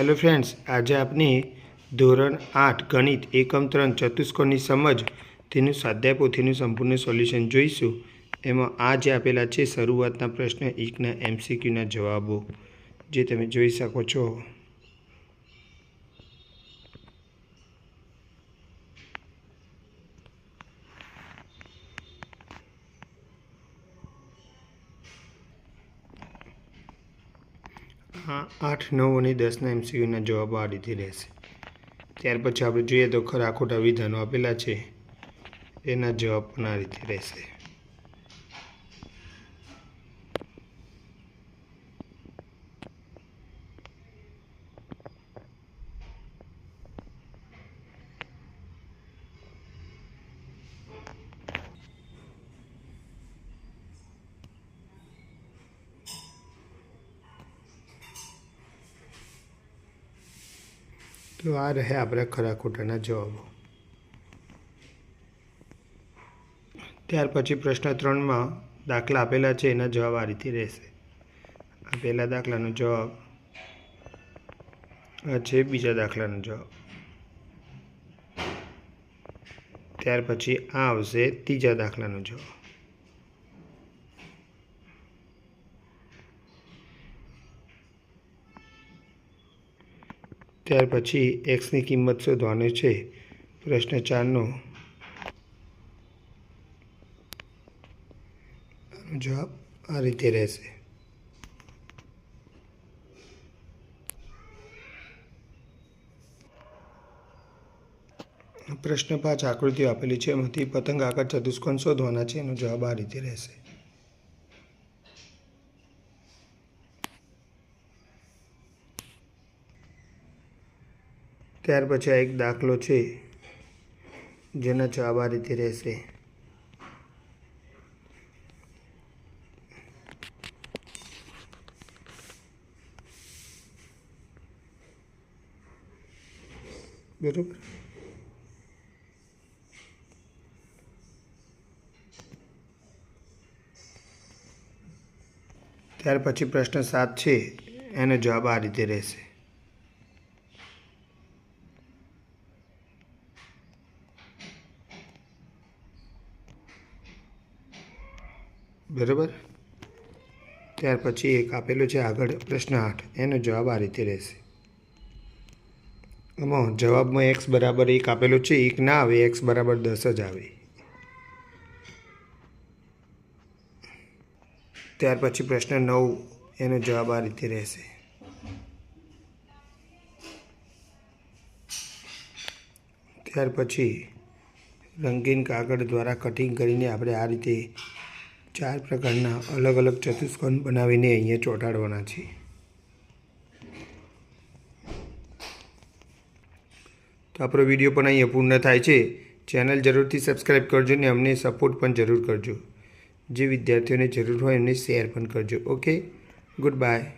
Hello friends, આજે આપણે ધોરણ આઠ ગણિત એકમ ત્રણ ચતુષ્કોણની સમજ તેનું સ્વાધ્યાય પોથીનું સંપૂર્ણ સોલ્યુશન જોઈશું. એમાં આ જે આપેલા છે શરૂઆતના પ્રશ્ન એકના એમસીક્યુના જવાબો, જે તમે જોઈ શકો છો. આ આઠ નવ અને દસના એમસીક્યુના જવાબો આ રીતે રહેશે. ત્યાર પછી આપણે જોઈએ તો ખરા ખોટા વિધાનો આપેલા છે. એના જવાબ પણ આ રીતે રહેશે. તો આ રહે આપણા ખરા ખોટાના જવાબો. ત્યાર પછી પ્રશ્ન ત્રણમાં દાખલા આપેલા છે, એના જવાબ આ રીતે રહેશે. આ પહેલા દાખલાનો જવાબ, આ છે બીજા દાખલાનો જવાબ. ત્યાર પછી આ આવશે ત્રીજા દાખલાનો જવાબ. ત્યાર પછી એક્સની કિંમત શોધવાની છે. પ્રશ્ન ચારનો. જવાબ આ રીતે રહેશે. પ્રશ્ન પાંચ, આકૃતિઓ આપેલી છે. એમાંથી પતંગ આકાર ચતુષ્કોણ શોધવાના છે. એનો જવાબ આ રીતે રહેશે. ત્યાર પછી આ એક દાખલો છે, જેના જવાબ આ રીતે રહેશે. બરોબર? ત્યાર પછી પ્રશ્ન સાત છે, એનો જવાબ આ રીતે રહેશે. બરાબર? ત્યાર પછી એક આપેલો છે આગળ પ્રશ્ન આઠ. એનો જવાબ આ રીતે રહેશે. એમાં જવાબમાં એક્સ બરાબર એક આપેલો છે, એક ના આવે એક્સ બરાબર દસ જ આવે. ત્યાર પછી પ્રશ્ન નવ, એનો જવાબ આ રીતે રહેશે. ત્યાર પછી રંગીન કાગળ દ્વારા કટિંગ કરીને આપણે આ રીતે ચાર પ્રકારના અલગ અલગ ચતુષ્કોણ બનાવીને અહીંયા ચોંટાડવાના છે તો આપણો વીડિયો પણ અહીંયા પૂર્ણ થાય છે. ચેનલ જરૂરથી સબસ્ક્રાઈબ કરજો ને અમને સપોર્ટ પણ જરૂર કરજો. જે વિદ્યાર્થીઓને જરૂર હોય એમને શેર પણ કરજો. ઓકે? Good bye.